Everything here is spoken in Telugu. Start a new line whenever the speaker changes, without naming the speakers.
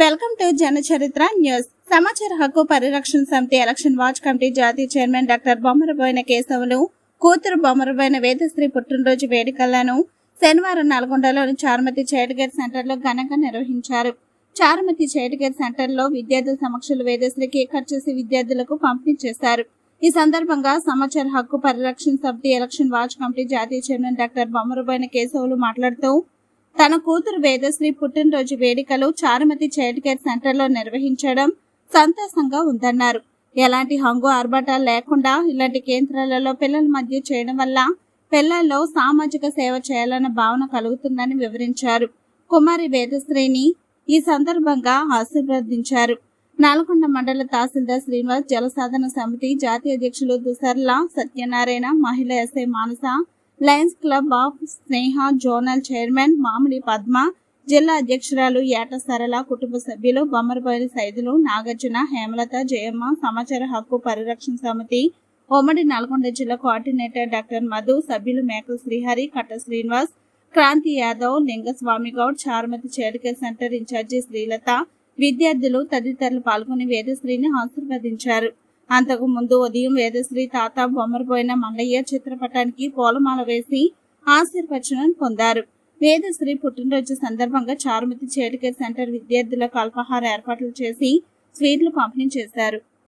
వెల్కమ్ టు జన చరిత్ర న్యూస్. సమాచార హక్కు పరిరక్షణ సమితి ఎలక్షన్ వాచ్ కమిటీ జాతీయ చైర్మన్ డాక్టర్ బొమ్మరబోయిన కేశవులు కూతురు బొమ్మరబోయిన వేదశ్రీ పుట్టినరోజు వేడుకలను శనివారం నల్గొండలోని చారుమతి చైల్డ్ సెంటర్లో ఘనంగా నిర్వహించారు. చారుమతి చైల్డ్ సెంటర్లో విద్యార్థుల సమక్షంలో వేదశ్రీ కేక్ కట్ చేసి విద్యార్థులకు పంపిణీ చేశారు. ఈ సందర్భంగా సమాచార హక్కు పరిరక్షణ సమితి ఎలక్షన్ వాచ్ కమిటీ జాతీయ చైర్మన్ డాక్టర్ బొమ్మరబోయిన కేశవులు మాట్లాడుతూ తన కూతురు వేదశ్రీ పుట్టినరోజు వేడుకలు చారుమతి చైల్డ్ కేర్ సెంటర్లో నిర్వహించడం సంతోషంగా ఉందన్నారు. ఎలాంటి హంగు ఆర్భటాలు లేకుండా ఇలాంటి కేంద్రాలలో పిల్లల మధ్య చేయడం వల్ల పిల్లల్లో సామాజిక సేవ చేయాలన్న భావన కలుగుతుందని వివరించారు. కుమారి వేదశ్రీని ఈ సందర్భంగా ఆశీర్వదించారు. నల్గొండ మండల తహసీల్దార్ శ్రీనివాస్ జలసాధన సమితి జాతీయ అధ్యక్షులు దుసర్ల సత్యనారాయణ మహిళా SI Manasa lions club of Sneha zonal chairman Mamidi Padma జిల్లా అధ్యక్షురాలు ఏట సరళ కుటుంబ సభ్యులు బొమ్మరబోయిన సైదులు నాగార్జున హేమలత జయమ్మ సమాచార హక్కు పరిరక్షణ సమితి ఉమ్మడి నల్గొండ జిల్లా కోఆర్డినేటర్ డాక్టర్ మధు సభ్యులు మేకల శ్రీహరి కట్ట శ్రీనివాస్ క్రాంతి యాదవ్ లింగస్వామి గౌడ్ చారుమతి చేరికే సెంటర్ ఇన్ఛార్జి శ్రీలత విద్యార్థులు తదితరులు పాల్గొని వేదశ్రీని ఆశీర్వదించారు. అంతకు ముందు ఉదయం వేదశ్రీ తాత బొమ్మరపోయిన మల్లయ్య చిత్రపటానికి పూలమాల వేసి ఆశీర్వచనం పొందారు. వేదశ్రీ పుట్టినరోజు సందర్భంగా చారుమతి చేడుకేర్ సెంటర్ విద్యార్థులకు అల్పాహార ఏర్పాట్లు చేసి స్వీట్లు పంపిణీ చేశారు.